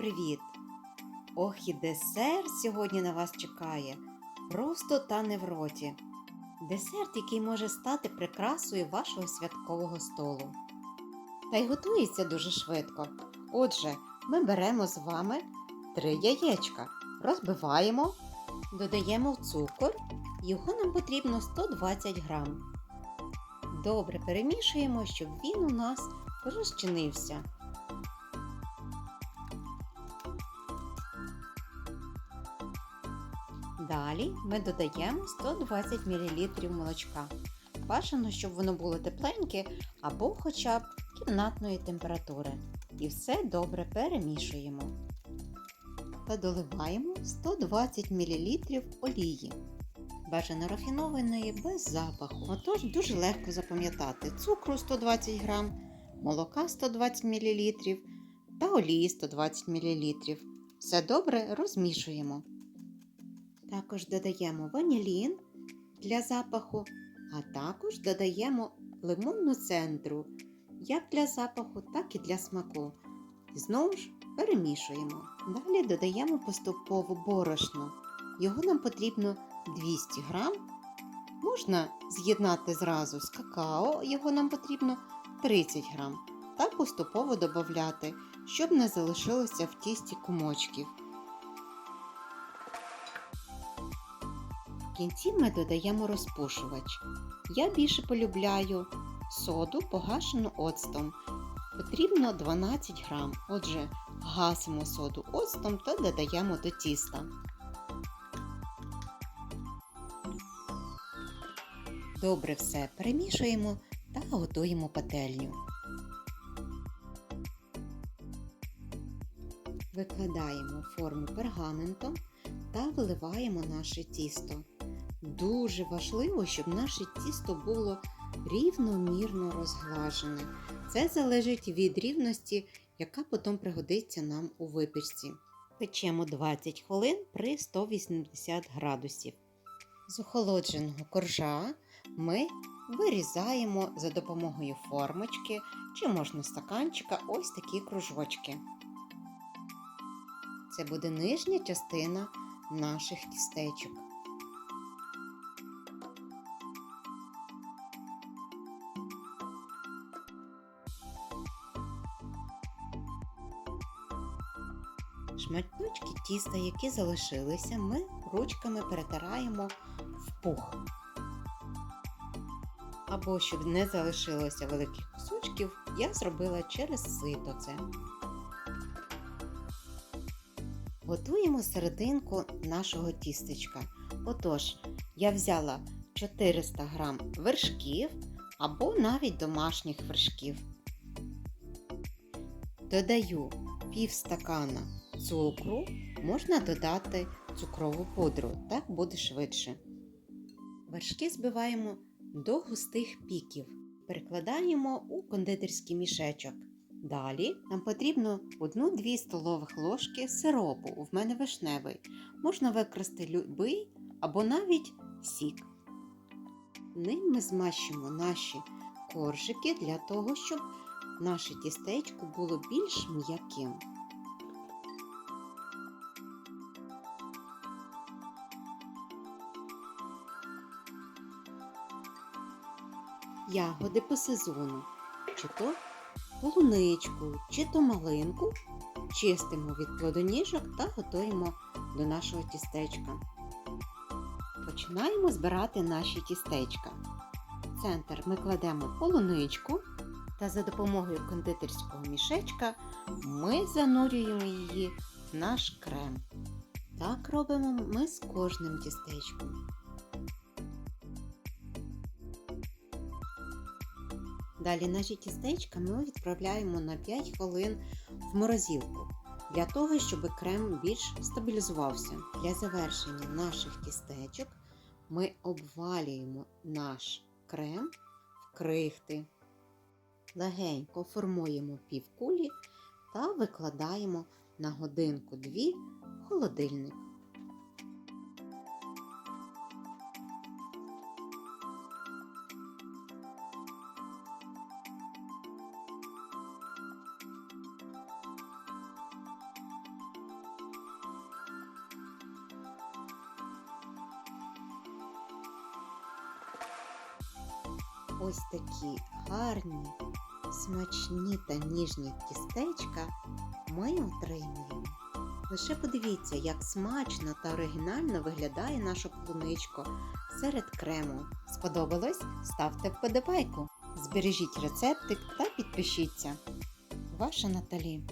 привіт! Ох, і десерт сьогодні на вас чекає. Просто та не в роті. Десерт, який може стати прикрасою вашого святкового столу. Та й готується дуже швидко. Отже, ми беремо з вами три яєчка, розбиваємо, додаємо цукор, його нам потрібно 120 грам. Добре перемішуємо, щоб він у нас розчинився. Далі ми додаємо 120 мл молочка. Бажано, щоб воно було тепленьке або хоча б кімнатної температури. І все добре перемішуємо. Та доливаємо 120 мл олії. Бажано рафінованої без запаху. Отож дуже легко запам'ятати цукру 120 г, молока 120 мл та олії 120 мл. Все добре розмішуємо. Також додаємо ванілін для запаху, а також додаємо лимонну центру як для запаху, так і для смаку. І знову ж перемішуємо. Далі додаємо поступово борошно. Його нам потрібно 200 грам. Можна з'єднати зразу з какао, його нам потрібно 30 грам. Та поступово додати, щоб не залишилося в тісті комочків. Кінці ми додаємо розпушувач. Я більше полюбляю соду погашену оцтом. Потрібно 12 грам. Отже, гасимо соду оцтом та додаємо до тіста. Добре все перемішуємо та готуємо пательню. Викладаємо форму пергаментом та виливаємо наше тісто. Дуже важливо, щоб наше тісто було рівномірно розглажене. Це залежить від рівності, яка потім пригодиться нам у випічці. Печемо 20 хвилин при 180 градусів. З охолодженого коржа ми вирізаємо за допомогою формочки чи можна стаканчика ось такі кружочки. Це буде нижня частина наших тістечок. Шматочки тіста, які залишилися, ми ручками перетираємо в пух. Або щоб не залишилося великих кусочків, я зробила через сито це. Готуємо серединку нашого тістечка. Отож, я взяла 400 г вершків або навіть домашніх вершків. Додаю пів стакана цукру, можна додати цукрову пудру, так буде швидше. Вершки збиваємо до густих піків. Перекладаємо у кондитерський мішечок. Далі нам потрібно 1-2 столових ложки сиропу, в мене вишневий. Можна використати любий або навіть сік. Ним ми змащимо наші коржики для того, щоб наше тістечко було більш м'яким. Ягоди по сезону, чи то полуничку, чи то малинку, чистимо від плодоніжок та готуємо до нашого тістечка. Починаємо збирати наші тістечка. В центр ми кладемо полуничку та за допомогою кондитерського мішечка ми занурюємо її в наш крем. Так робимо ми з кожним тістечком. Далі наші тістечка ми відправляємо на 5 хвилин в морозилку для того, щоб крем більш стабілізувався. Для завершення наших тістечок ми обвалюємо наш крем в крихти, легенько формуємо півкулі та викладаємо на годинку-дві в холодильник. Ось такі гарні, смачні та ніжні тістечка ми отримуємо. Лише подивіться, як смачно та оригінально виглядає наша полуничко серед крему. Сподобалось? Ставте вподобайку, збережіть рецептик та підпишіться. Ваша Наталі.